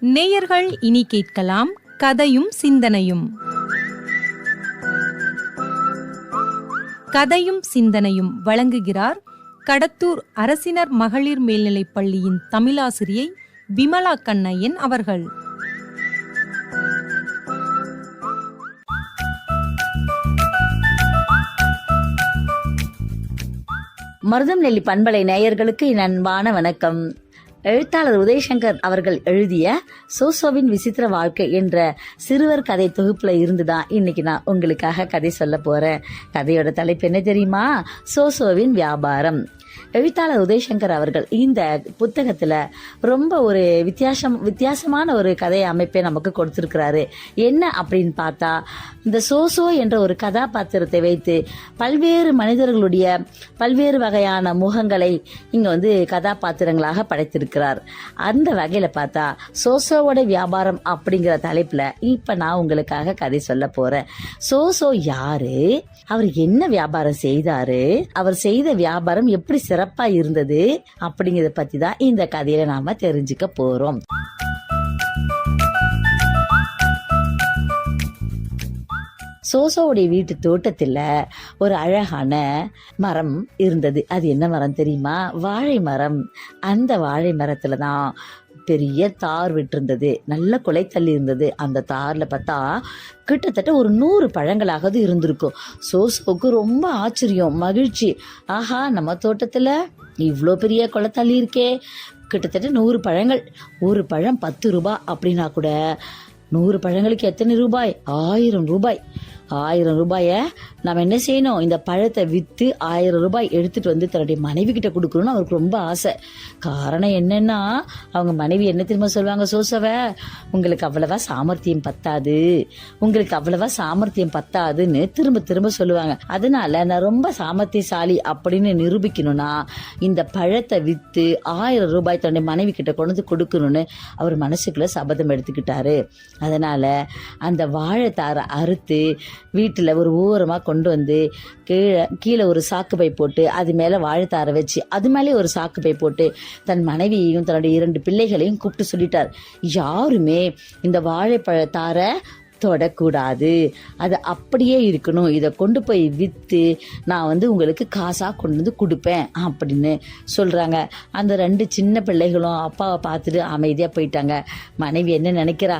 நேயர்கள் இனி கேட்கலாம் கதையும் சிந்தனையும். கதையும் சிந்தனையும் வழங்குகிறார் கடத்தூர் அரசினர் மகளிர் மேல்நிலைப் பள்ளியின் தமிழாசிரியை விமலா கண்ணையன் அவர்கள். மருதம் நெல்லி பண்பலை நேயர்களுக்கு என் அன்பான வணக்கம். எழுத்தாளர் உதயசங்கர் அவர்கள் எழுதிய சோசோவின் விசித்திர வாழ்க்கை என்ற சிறுவர் கதை தொகுப்புல இருந்துதான் இன்னைக்கு நான் உங்களுக்காக கதை சொல்ல போறேன். கதையோட தலைப்பு என்ன தெரியுமா? சோசோவின் வியாபாரம். எழுத்தாளர் உதயசங்கர் அவர்கள் இந்த புத்தகத்துல ரொம்ப ஒரு வித்தியாசம் வித்தியாசமான ஒரு கதை அமைப்பை நமக்கு கொடுத்திருக்கிறாரு. என்ன அப்படின்னு பார்த்தா இந்த சோசோ என்ற ஒரு கதாபாத்திரத்தை வைத்து பல்வேறு மனிதர்களுடைய பல்வேறு வகையான முகங்களை இங்க வந்து கதாபாத்திரங்களாக படைத்திருக்கிறார். அந்த வகையில பார்த்தா சோசோவோட வியாபாரம் அப்படிங்கிற தலைப்புல இப்ப நான் உங்களுக்காக கதை சொல்ல போறேன். சோசோ யாரு? அவர் என்ன வியாபாரம் செய்தாரு? அவர் செய்த வியாபாரம் எப்படி சிறப்பாக இருந்தது அப்படிங்கிறத பற்றி தான் இந்த கதையில நாம தெரிஞ்சுக்க போகிறோம் சோசோவுடைய வீட்டு தோட்டத்தில் ஒரு அழகான மரம் இருந்தது. அது என்ன மரம் தெரியுமா? வாழை மரம். அந்த வாழை மரத்தில் தான் பெரிய தார் விட்டிருந்தது. நல்ல குலை தள்ளி இருந்தது. அந்த தாரில் பார்த்தா கிட்டத்தட்ட ஒரு நூறு பழங்களாவது இருந்திருக்கும். சோசோவுக்கு ரொம்ப ஆச்சரியம் மகிழ்ச்சி. ஆஹா நம்ம தோட்டத்தில் இவ்வளோ பெரிய குளத்தள்ளி இருக்கே. கிட்டத்தட்ட நூறு பழங்கள். ஒரு பழம் பத்து ரூபாய் அப்படின்னா கூட நூறு பழங்களுக்கு எத்தனை ரூபாய்? ஆயிரம் ரூபாய். ஆயிரம் ரூபாய நம்ம என்ன செய்யணும்? இந்த பழத்தை வித்து ஆயிரம் ரூபாய் எடுத்துட்டு வந்து தன்னுடைய மனைவி கிட்ட கொடுக்கணும்னு அவருக்கு ரொம்ப ஆசை. காரணம் என்னன்னா அவங்க மனைவி என்ன திரும்ப சொல்லுவாங்க சோசவ? உங்களுக்கு அவ்வளவா சாமர்த்தியம் பத்தாது. உங்களுக்கு அவ்வளவா சாமர்த்தியம் பத்தாதுன்னு திரும்ப திரும்ப சொல்லுவாங்க. அதனால நான் ரொம்ப சாமர்த்தியசாலி அப்படின்னு நிரூபிக்கணும்னா இந்த பழத்தை வித்து ஆயிரம் ரூபாய் தன்னுடைய மனைவி கிட்ட கொண்டு வந்து கொடுக்கணும்னு அவர் மனசுக்குள்ள சபதம் எடுத்துக்கிட்டாரு. அதனால அந்த வாழைத்தாரை அறுத்து வீட்டில் ஒரு ஓரமாக கொண்டு வந்து கீழே கீழே ஒரு சாக்கு பை போட்டு அது மேலே வாழைத்தாரை வச்சு அது மேலே ஒரு சாக்கு பை போட்டு தன் மனைவியையும் தன்னுடைய இரண்டு பிள்ளைகளையும் கூப்பிட்டு சொல்லிட்டார். யாருமே இந்த வாழைப்பழத்தாரை தொடக்கூடாது. அது அப்படியே இருக்கணும். இதை கொண்டு போய் விற்று நான் வந்து உங்களுக்கு காசாக கொண்டு வந்து கொடுப்பேன் அப்படின்னு சொல்கிறாங்க அந்த ரெண்டு சின்ன பிள்ளைகளும் அப்பாவை பார்த்துட்டு அமைதியாக போயிட்டாங்க. மனைவி என்ன நினைக்கிறா?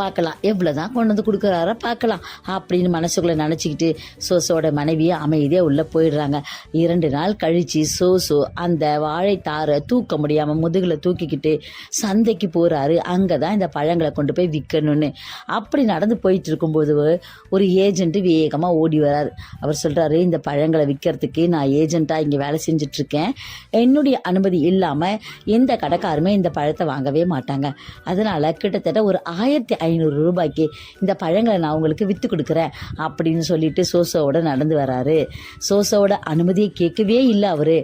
பார்க்கலாம். எவ்வளோதான் கொண்டு வந்து கொடுக்குறாரோ பார்க்கலாம். அப்படின்னு மனசுக்குள்ளே நினச்சிக்கிட்டு சோசோட மனைவியை அமைதியாக உள்ளே போயிடுறாங்க. இரண்டு நாள் கழித்து சோசோ அந்த வாழைத்தாரை தூக்க முடியாமல் முதுகில் தூக்கிக்கிட்டு சந்தைக்கு போகிறாரு அங்கே தான் இந்த பழங்களை கொண்டு போய் விற்கணும்னு அப்படி நடந்து போயிட்டு இருக்கும்போது ஒரு ஏஜென்ட்டு வேகமாக ஓடி வரார். அவர் சொல்கிறாரு இந்த பழங்களை விற்கிறதுக்கு நான் ஏஜென்ட்டாக இங்கே வேலை செஞ்சுட்ருக்கேன். என்னுடைய அனுமதி இல்லாமல் எந்த கடைக்காருமே இந்த பழத்தை வாங்கவே மாட்டாங்க. அதனால் கிட்டத்தட்ட ஒரு ஆயிரத்தி ஐநூறு ரூபாய்க்கு இந்த பழங்களை நான் உங்களுக்கு விற்று கொடுக்குறேன் அப்படின்னு சொல்லிட்டு சோசோவோட நடந்து வராரு. சோசோவோட அனுமதியை கேட்கவே இல்லை அவரு.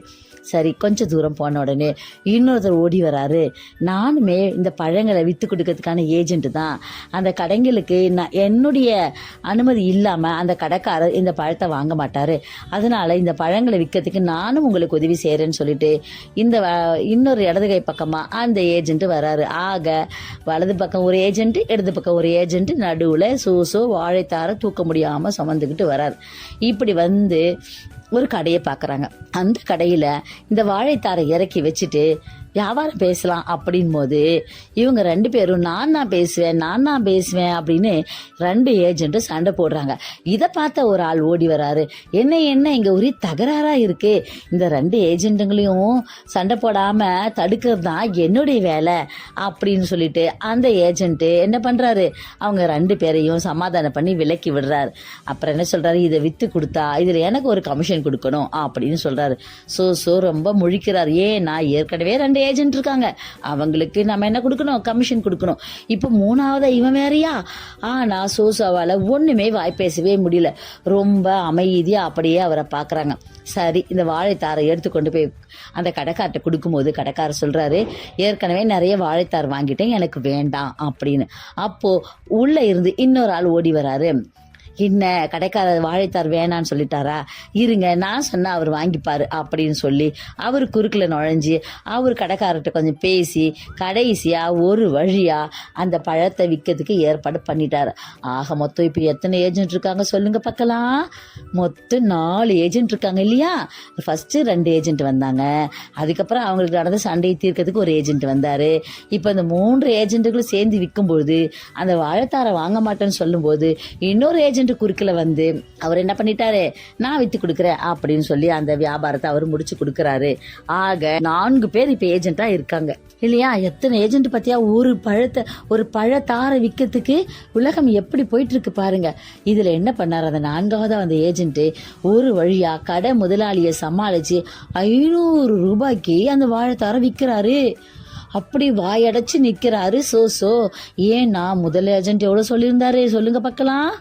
சரி கொஞ்சம் தூரம் போன உடனே இன்னொருத்தர் ஓடி வராரு. நானுமே இந்த பழங்களை விற்று கொடுக்கறதுக்கான ஏஜென்ட் தான். அந்த கடைங்களுக்கு நான் என்னுடைய அனுமதி இல்லாமல் அந்த கடைக்காரர் இந்த பழத்தை வாங்க மாட்டார். அதனால இந்த பழங்களை விற்கிறதுக்கு நானும் உங்களுக்கு உதவி செய்கிறேன்னு சொல்லிட்டு இந்த வ- இன்னொரு இடது கை பக்கமாக அந்த ஏஜென்ட் வராரு. ஆக வலது பக்கம் ஒரு ஏஜென்ட் இடது பக்கம் ஒரு ஏஜென்ட் நடுவில் சூசு வாழைத்தார தூக்க முடியாமல் சுமந்துக்கிட்டு வரார். இப்படி வந்து ஒரு கடையை பார்க்குறாங்க. அந்த கடையில் இந்த வாழைத்தாரை இறக்கி வச்சுட்டு வியாபாரம் பேசலாம் அப்படின் போது இவங்க ரெண்டு பேரும் நான் தான் பேசுவேன் நான் தான் பேசுவேன் அப்படின்னு ரெண்டு ஏஜென்ட்டும் சண்டை போடுறாங்க. இதை பார்த்த ஒரு ஆள் ஓடி வராரு. என்ன என்ன இங்கே ஒரே தகராறாக இருக்கு. இந்த ரெண்டு ஏஜென்ட்டுங்களையும் சண்டை போடாமல் தடுக்கிறது தான் என்னுடைய வேலை அப்படின்னு சொல்லிட்டு அந்த ஏஜென்ட்டு என்ன பண்ணுறாரு அவங்க ரெண்டு பேரையும் சமாதானம் பண்ணி விலக்கி விடுறாரு. அப்புறம் என்ன சொல்கிறாரு இதை விற்று கொடுத்தா இதில் எனக்கு ஒரு கமிஷன் கொடுக்கணும் அப்படின்னு சொல்கிறாரு ஸோ ஸோ ரொம்ப முழிக்கிறார். ஏன்? நான் ஏற்கனவே ரெண்டு ஏஜென்ட் இருக்காங்க. அவங்களுக்கு நம்ம என்ன கொடுக்கணும்? கமிஷன் கொடுக்கணும். இப்போ மூணாவதாக இவன் வேறையா? ஆனா சோசாவால ஒண்ணுமே வாய் பேசவே முடியல. ரொம்ப அமைதியா அப்படியே அவரை பாக்குறாங்க சரி இந்த வாழைத்தாரை எடுத்து கொண்டு போய் அந்த கடைக்கார்ட்ட கொடுக்கும்போது கடைக்காரர் சொல்றாரு ஏற்கனவே நிறைய வாழைத்தார் வாங்கிட்டேன் எனக்கு வேண்டாம் அப்படின்னு. அப்போ உள்ள இருந்து இன்னொரு ஆள் ஓடி வராரு. என்ன கடைக்காரர் வாழைத்தார் வேணான்னு சொல்லிட்டாரா? இருங்க நான் சொன்னால் அவர் வாங்கிப்பார் அப்படின்னு சொல்லி அவர் குறுக்கில் நுழைஞ்சி அவர் கடைக்காரர்கிட்ட கொஞ்சம் பேசி கடைசியாக ஒரு வழியாக அந்த பழத்தை விற்கிறதுக்கு ஏற்பாடு பண்ணிட்டார். ஆக மொத்தம் இப்போ எத்தனை ஏஜென்ட் இருக்காங்க சொல்லுங்கள் பார்க்கலாம். மொத்தம் நாலு ஏஜென்ட் இருக்காங்க இல்லையா? ஃபஸ்ட்டு ரெண்டு ஏஜென்ட் வந்தாங்க. அதுக்கப்புறம் அவங்களுக்கு நடந்த சண்டையை தீர்க்கிறதுக்கு ஒரு ஏஜென்ட் வந்தார். இப்போ இந்த மூன்று ஏஜென்ட்டுகளும் சேர்ந்து விற்கும்போது அந்த வாழைத்தாரை வாங்க மாட்டேன்னு சொல்லும்போது இன்னொரு ஏஜென்ட் குறுக்கில் வந்து அவர் என்ன பண்ணிட்டாரு? நான் வித்து கொடுக்குறேன் அப்படின்னு சொல்லி அந்த வியாபாரத்தை அவர் முடிச்சு கொடுக்குறாரு. ஆக நான்கு பேர் இப்போ ஏஜென்ட்டாக இருக்காங்க. இல்லையா? எத்தனை ஏஜென்ட் பார்த்தியா ஒரு பழத்தை ஒரு பழத்தாரை விற்கிறதுக்கு உலகம் எப்படி போயிட்டு இருக்கு பாருங்க என்ன பண்ணார்? அந்த நான்காவது அந்த ஏஜென்ட்டு ஒரு வழியாக கடை முதலாளியை சமாளித்து ஐநூறு ரூபாய்க்கு அந்த வாழைத்தாரை விற்கிறாரு அப்படி வாயடைச்சு நிற்கிறாரு சோ சோ ஏன்னா முதல் ஏஜென்ட் எவ்வளோ சொல்லியிருந்தாரு? சொல்லுங்க பார்க்கலாம்.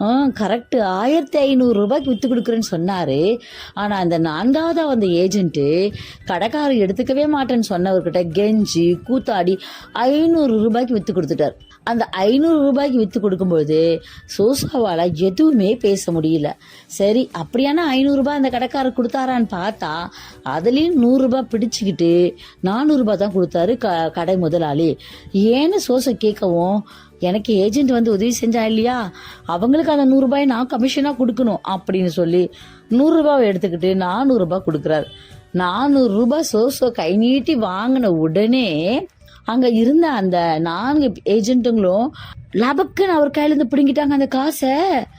கரெக்டு ஆயிரத்தி ஐநூறு ரூபாய்க்கு விற்று கொடுக்குறேன்னு சொன்னாரு. ஆனால் அந்த நான்காவது அந்த ஏஜென்ட்டு கடைக்காரர் எடுத்துக்கவே மாட்டேன்னு சொன்னவர்கிட்ட கெஞ்சி கூத்தாடி ஐநூறு ரூபாய்க்கு விற்று கொடுத்துட்டார். அந்த ஐநூறு ரூபாய்க்கு விற்று கொடுக்கும்போது சோசாவால் எதுவுமே பேச முடியல. சரி அப்படியானா ஐநூறுரூபா அந்த கடைக்காரர் கொடுத்தாரான்னு பார்த்தா அதுலேயும் நூறுரூபா பிடிச்சிக்கிட்டு நானூறுரூபா தான் கொடுத்தாரு க- கடை முதலாளி. ஏன்னு சோசை கேட்கவும் எனக்கு ஏஜென்ட் வந்து உதவி செஞ்சா இல்லையா? அவங்களுக்கு அந்த நூறு ரூபாய் நான் கமிஷனா கொடுக்கணும் அப்படின்னு சொல்லி நூறுரூபாவை எடுத்துக்கிட்டு நானூறு ரூபாய் கொடுக்குறாரு. நானூறு ரூபாய் சோசோ கை நீட்டி வாங்கின உடனே அங்க இருந்த அந்த நான்கு ஏஜென்ட்டுங்களும் லபக்குன்னு அவர் கையில இருந்து பிடுங்கிட்டாங்க அந்த காசை.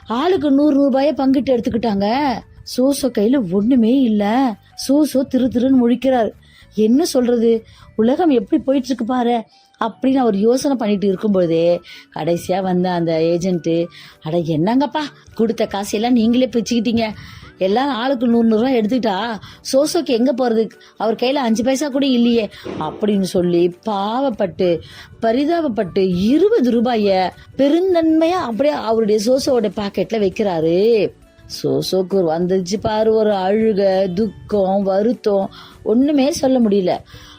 ஆளுக்கு நூறு ரூபாய பங்கிட்டு எடுத்துக்கிட்டாங்க. சோசோ கையில ஒண்ணுமே இல்ல. சோசோ திரு திருன்னு முழிக்கிறார். என்ன சொல்றது? உலகம் எப்படி போயிட்டு இருக்கு பாரு. அப்படின்னு அவர் யோசனை பண்ணிட்டு இருக்கும்போதே கடைசியாக வந்த அந்த ஏஜென்ட்டு அட என்னங்கப்பா? கொடுத்த காசையெல்லாம் நீங்களே பிச்சுக்கிட்டீங்க எல்லாம் ஆளுக்கு நூறு நூறு எடுத்துக்கிட்டா சோசோக்கு எங்கே போகிறது அவர் கையில் அஞ்சு பைசா கூட இல்லையே. அப்படின்னு சொல்லி பாவப்பட்டு பரிதாபப்பட்டு இருபது ரூபாய பெருந்தன்மையாக அப்படியே அவருடைய சோசோவோட பாக்கெட்டில் வைக்கிறாரு. சோசோக்கு வந்துச்சு பாரு ஒரு அழுக துக்கம் வருத்தம் ஒன்றுமே சொல்ல முடியல.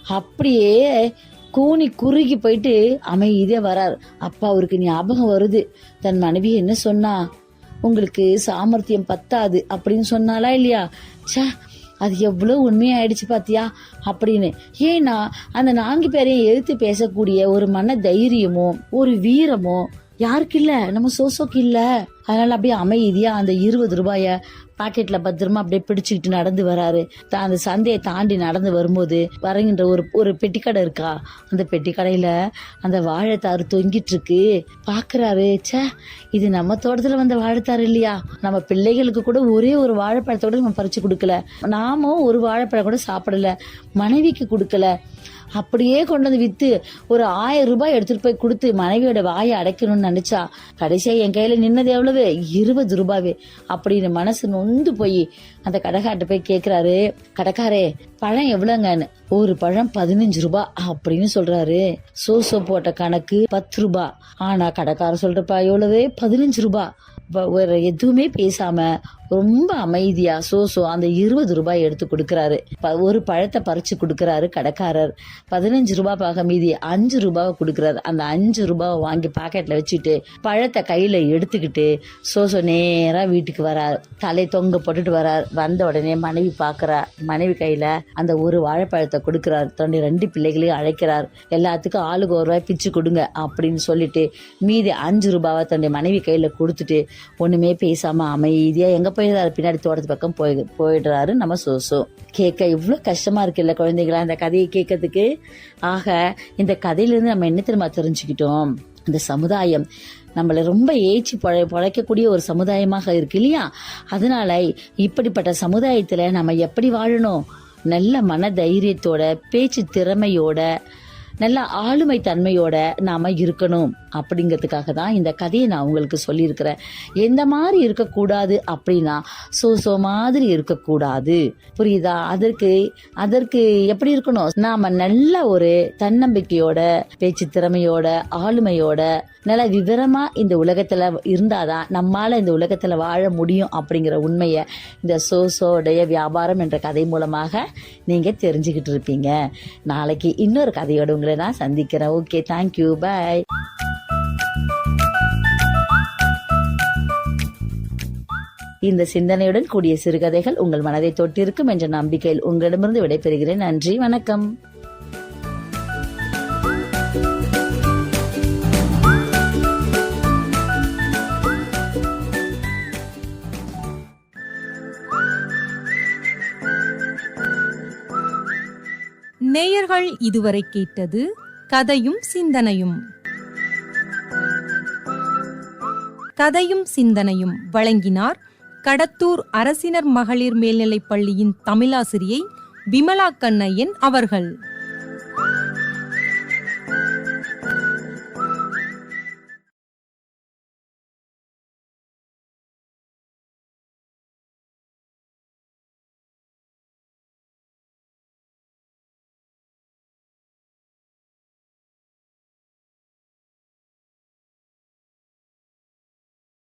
அப்படியே கூனி குறுகி போயிட்டு அமைதியாக வரார். அப்பா அவருக்கு ஞாபகம் வருது. தன் மனைவி என்ன சொன்னா? உங்களுக்கு சாமர்த்தியம் பத்தாது அப்படின்னு சொன்னாலா இல்லையா? ச்சே அது எவ்வளவு உண்மையாயிடுச்சு பாத்தியா? அப்படின்னு. ஏன்னா அந்த நான்கு பேரையும் எதிர்த்து பேசக்கூடிய ஒரு மன தைரியமோ ஒரு வீரமோ யாருக்கு இல்ல நம்ம சோசோக்கு இல்ல. அதனால அப்படியே அமைதியா அந்த இருபது ரூபாய பாக்கெட்ல பத்திரமா அப்படியே பிடிச்சுக்கிட்டு நடந்து வராரு. தா- அந்த சந்தையை தாண்டி நடந்து வரும்போது வரங்கின்ற ஒரு ஒரு பெட்டிக்கடை இருக்கா? அந்த பெட்டிக்கடையில அந்த வாழைத்தாறு தொங்கிட்டு இருக்கு பாக்குறாரு ச்சே இது நம்ம தோட்டத்துல வந்த வாழைத்தாறு இல்லையா? நம்ம பிள்ளைகளுக்கு கூட ஒரே ஒரு வாழைப்பழத்தோட நம்ம பறிச்சு கொடுக்கல. நாமும் ஒரு வாழைப்பழம் கூட சாப்பிடல. மனைவிக்கு கொடுக்கல. அப்படியே கொண்டு வந்து வித்து ஒரு ஆயிரம் ரூபாய் எடுத்துட்டு போய் கொடுத்து மனைவியோட வாயை அடைக்கணும்னு நினைச்சா கடைசியா என் கையில நின்னது எவ்வளவு? இருபது ரூபாவே. அப்படின்னு மனசு நொந்து போய் அந்த கடைக்கார்ட்ட போய் கேக்குறாரு. கடைக்காரே பழம் எவ்வளவுங்கன்னு? ஒரு பழம் பதினஞ்சு ரூபாய் அப்படின்னு சொல்றாரு. சோசோ போட்ட கணக்கு பத்து ரூபா. ஆனா கடைக்காரர் சொல்கிறப்பா எவ்வளவு? பதினஞ்சு ரூபாய் வ- வேற எதுவுமே பேசாம ரொம்ப அமைதியா சோசோ அந்த இருபது ரூபாய் எடுத்து கொடுக்குறாரு. ப- ஒரு பழத்தை பறிச்சு கொடுக்குறாரு கடைக்காரர். பதினஞ்சு ரூபாய் பாக மீதி அஞ்சு ரூபாவை கொடுக்குறாரு. அந்த அஞ்சு ரூபாவை வாங்கி பாக்கெட்டில் வச்சுட்டு பழத்தை கையில் எடுத்துக்கிட்டு சோசோ நேராக வீட்டுக்கு வரார். தலை தொங்க போட்டுட்டு வரார். வந்த உடனே மனைவி பாக்குறா. மனைவி கையில் அந்த ஒரு வாழைப்பழத்தை கொடுக்குறார். தன்னுடைய ரெண்டு பிள்ளைகளையும் அழைக்கிறார். எல்லாத்துக்கும் ஆளுக்கு ஒரு ரூபாய் பிச்சு கொடுங்க அப்படின்னு சொல்லிட்டு மீதி அஞ்சு ரூபாவை தன்னுடைய மனைவி கையில் கொடுத்துட்டு ஒன்றுமே பேசாமல் அமைதியாக எங்கே போயிடுறாரு பின்னாடி தோட்டத்து பக்கம் போய் போயிடுறாரு நம்ம சோசோ. கேட்க இவ்வளோ கஷ்டமா இருக்குல்ல குழந்தைகளா இந்த கதையை கேட்கறதுக்கு? ஆக இந்த கதையிலிருந்து நம்ம என்ன தெரியுமா தெரிஞ்சுக்கிட்டோம்? இந்த சமுதாயம் நம்மளை ரொம்ப ஏச்சி பொழை பொழைக்கக்கூடிய ஒரு சமுதாயமாக இருக்கு இல்லையா? அதனால இப்படிப்பட்ட சமுதாயத்தில் நம்ம எப்படி வாழணும்? நல்ல மன தைரியத்தோட பேச்சு திறமையோட நல்ல ஆளுமை தன்மையோட நாம இருக்கணும் அப்படிங்கிறதுக்காக தான் இந்த கதையை நான் உங்களுக்கு சொல்லியிருக்கிறேன். எந்த மாதிரி இருக்கக்கூடாது அப்படின்னா சோசோ மாதிரி இருக்கக்கூடாது. புரியுதா? அதற்கு அதற்கு எப்படி இருக்கணும்? நாம நல்ல ஒரு தன்னம்பிக்கையோட பேச்சு திறமையோட ஆளுமையோட நல்ல விவரமா இந்த உலகத்துல இருந்தாதான் நம்மால இந்த உலகத்துல வாழ முடியும் அப்படிங்கிற உண்மையை இந்த சோசோடைய வியாபாரம் என்ற கதை மூலமாக நீங்க தெரிஞ்சுக்கிட்டு இருப்பீங்க. நாளைக்கு இன்னொரு கதையோட உங்களை நான் சந்திக்கிறேன். ஓகே தேங்க்யூ பை இந்த சிந்தனையுடன் கூடிய சிறுகதைகள் உங்கள் மனதை தொட்டிருக்கும் என்ற நம்பிக்கையில் உங்களிடமிருந்து விடைபெறுகிறேன். நன்றி வணக்கம். நேயர்கள் இதுவரை கேட்டது கதையும் சிந்தனையும். கதையும் சிந்தனையும் வழங்கினார் கடத்தூர் அரசினர் மகளிர் மேல்நிலைப் பள்ளியின் தமிழாசிரியை விமலா கண்ணையன் அவர்கள்.